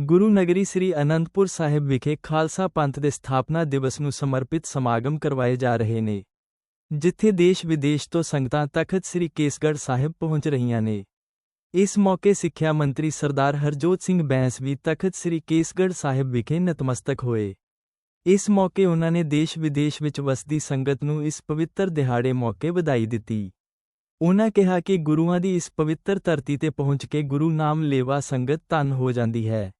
ਗੁਰੂ ਨਗਰੀ ਸ੍ਰੀ ਅਨੰਦਪੁਰ ਸਾਹਿਬ ਵਿਖੇ ਖਾਲਸਾ ਪੰਥ ਦੇ ਸਥਾਪਨਾ ਦਿਵਸ ਨੂੰ ਸਮਰਪਿਤ ਸਮਾਗਮ ਕਰਵਾਏ ਜਾ ਰਹੇ ਨੇ, ਜਿੱਥੇ ਦੇਸ਼ ਵਿਦੇਸ਼ ਤੋਂ ਸੰਗਤਾਂ ਤਖਤ ਸ੍ਰੀ ਕੇਸਗੜ੍ਹ ਸਾਹਿਬ ਪਹੁੰਚ ਰਹੀਆਂ ਨੇ। ਇਸ ਮੌਕੇ ਸਿੱਖਿਆ ਮੰਤਰੀ ਸਰਦਾਰ ਹਰਜੋਤ ਸਿੰਘ ਬੈਂਸ ਵੀ ਤਖਤ ਸ੍ਰੀ ਕੇਸਗੜ੍ਹ ਸਾਹਿਬ ਵਿਖੇ ਨਤਮਸਤਕ ਹੋਏ। ਇਸ ਮੌਕੇ ਉਹਨਾਂ ਨੇ ਦੇਸ਼ ਵਿਦੇਸ਼ ਵਿੱਚ ਵਸਦੀ ਸੰਗਤ ਨੂੰ ਇਸ ਪਵਿੱਤਰ ਦਿਹਾੜੇ ਮੌਕੇ ਵਧਾਈ ਦਿੱਤੀ। ਉਨ੍ਹਾਂ ਕਿਹਾ ਕਿ ਗੁਰੂਆਂ ਦੀ ਇਸ ਪਵਿੱਤਰ ਧਰਤੀ ਤੇ ਪਹੁੰਚ ਕੇ ਗੁਰੂ ਨਾਮ ਲੇਵਾ ਸੰਗਤ ਧੰਨ ਹੋ ਜਾਂਦੀ ਹੈ।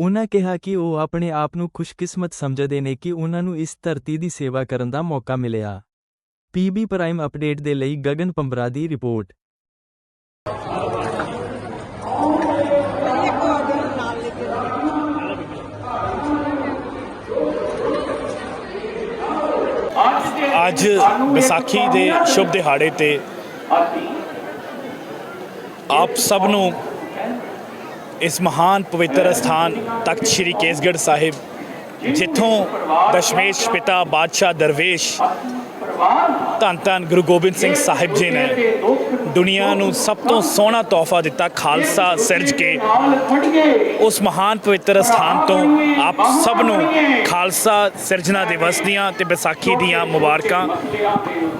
ਉਹਨਾਂ ਕਿਹਾ ਕਿ ਉਹ ਆਪਣੇ ਆਪ ਨੂੰ ਖੁਸ਼ਕਿਸਮਤ ਸਮਝਦੇ ਨੇ ਕਿ ਉਨ੍ਹਾਂ ਨੂੰ ਇਸ ਧਰਤੀ ਦੀ ਸੇਵਾ ਕਰਨ ਦਾ ਮੌਕਾ ਮਿਲਿਆ। ਪੀਬੀ ਪ੍ਰਾਈਮ ਅਪਡੇਟ ਦੇ ਲਈ ਗਗਨ ਪੰਬਰਾ ਦੀ ਰਿਪੋਰਟ। ਅੱਜ ਵਿਸਾਖੀ ਦੇ ਸ਼ੁਭ ਦਿਹਾੜੇ ਤੇ ਆਪ ਸਭ ਨੂੰ ਇਸ ਮਹਾਨ ਪਵਿੱਤਰ ਸਥਾਨ ਤਖਤ ਸ੍ਰੀ ਕੇਸਗੜ੍ਹ ਸਾਹਿਬ, ਜਿੱਥੋਂ ਦਸ਼ਮੇਸ਼ ਪਿਤਾ ਬਾਦਸ਼ਾਹ ਦਰਵੇਸ਼, ਧੰਨ ਧੰਨ ਗੁਰੂ ਗੋਬਿੰਦ ਸਿੰਘ ਸਾਹਿਬ ਜੀ ਨੇ ਦੁਨੀਆ ਨੂੰ ਸਭ ਤੋਂ ਸੋਹਣਾ ਤੋਹਫਾ ਦਿੱਤਾ, ਖਾਲਸਾ ਸਿਰਜ ਕੇ। ਉਸ ਮਹਾਨ ਪਵਿੱਤਰ ਸਥਾਨ ਤੋਂ ਆਪ ਸਭ ਨੂੰ ਖਾਲਸਾ ਸਿਰਜਣਾ ਦਿਵਸ ਦੀਆਂ ਤੇ ਵਿਸਾਖੀ ਦੀਆਂ ਮੁਬਾਰਕਾਂ।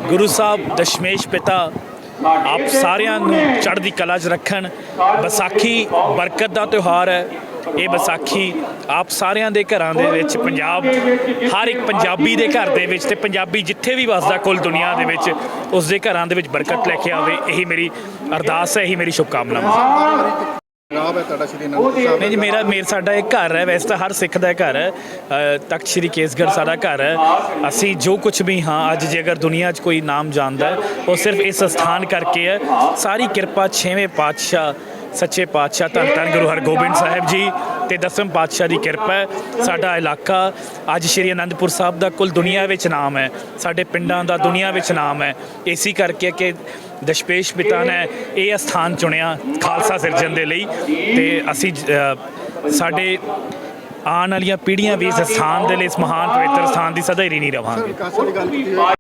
ਗੁਰੂ ਸਾਹਿਬ ਦਸ਼ਮੇਸ਼ ਪਿਤਾ ਆਪ ਸਾਰਿਆਂ ਨੂੰ ਚੜ੍ਹਦੀ ਕਲਾ 'ਚ ਰੱਖਣ। ਵਿਸਾਖੀ ਬਰਕਤ ਦਾ ਤਿਉਹਾਰ ਹੈ। ਇਹ ਵਿਸਾਖੀ ਆਪ ਸਾਰਿਆਂ ਦੇ ਘਰਾਂ ਦੇ ਵਿੱਚ ਪੰਜਾਬ ਹਰ ਇੱਕ ਪੰਜਾਬੀ ਦੇ ਘਰ ਦੇ ਵਿੱਚ ਤੇ ਪੰਜਾਬੀ ਜਿੱਥੇ ਵੀ ਵਸਦਾ ਕੁੱਲ ਦੁਨੀਆ ਦੇ ਵਿੱਚ ਉਸ ਦੇ ਘਰਾਂ ਦੇ ਵਿੱਚ ਬਰਕਤ ਲੈ ਕੇ ਆਵੇ। ਇਹੀ ਮੇਰੀ ਅਰਦਾਸ ਹੈ ਇਹੀ ਮੇਰੀ ਸ਼ੁਭਕਾਮਨਾਵਾਂ। ਪੰਜਾਬ ਹੈ ਤੁਹਾਡਾ ਸ਼੍ਰੀ ਅਨੰਦਪੁਰ ਸਾਹਿਬ ਨਹੀਂ ਜੀ ਮੇਰਾ ਮੇਰ ਸਾਡਾ ਇੱਕ ਘਰ ਹੈ ਵੈਸੇ ਤਾਂ ਹਰ ਸਿੱਖ ਦਾ ਘਰ ਹੈ। ਤਖਤ ਸ੍ਰੀ ਕੇਸਗੜ੍ਹ ਸਾਡਾ ਘਰ ਹੈ। ਅਸੀਂ ਜੋ ਕੁਝ ਵੀ ਹਾਂ ਅੱਜ ਜੇ ਅਗਰ ਦੁਨੀਆ 'ਚ ਕੋਈ ਨਾਮ ਜਾਣਦਾ ਹੈ ਉਹ ਸਿਰਫ ਇਸ ਸਥਾਨ ਕਰਕੇ ਹੈ। ਸਾਰੀ ਕਿਰਪਾ ਛੇਵੇਂ ਪਾਤਸ਼ਾਹ ਸੱਚੇ ਪਾਤਸ਼ਾਹ ਧੰਨ ਧੰਨ ਗੁਰੂ ਹਰਗੋਬਿੰਦ ਸਾਹਿਬ ਜੀ। ਤੇ ਦਸਮ ਪਾਤਸ਼ਾਹ ਦੀ ਕਿਰਪਾ ਹੈ। ਸਾਡਾ ਇਲਾਕਾ ਅੱਜ ਸ਼੍ਰੀ ਅਨੰਦਪੁਰ ਸਾਹਿਬ ਦਾ ਕੁੱਲ ਦੁਨੀਆ ਵਿੱਚ ਨਾਮ ਹੈ। ਸਾਡੇ ਪਿੰਡਾਂ ਦਾ ਦੁਨੀਆ ਵਿੱਚ ਨਾਮ ਹੈ। ਇਸੇ ਕਰਕੇ ਕਿ ਦਸ਼ਪੇਸ਼ ਪਿਤਾ ਨੇ ਇਹ ਸਥਾਨ ਚੁਣਿਆ ਖਾਲਸਾ ਸਿਰਜਣ ਦੇ ਲਈ ਤੇ ਅਸੀਂ ਸਾਡੇ ਆਉਣ ਵਾਲੀਆਂ ਪੀੜ੍ਹੀਆਂ ਵੀ ਇਸ ਸਥਾਨ ਦੇ ਲਈ ਇਸ ਮਹਾਨ ਪਵਿੱਤਰ ਸਥਾਨ ਦੀ ਸਦਾ ਹੀ ਨਹੀਂ ਰਵਾਂਗੇ।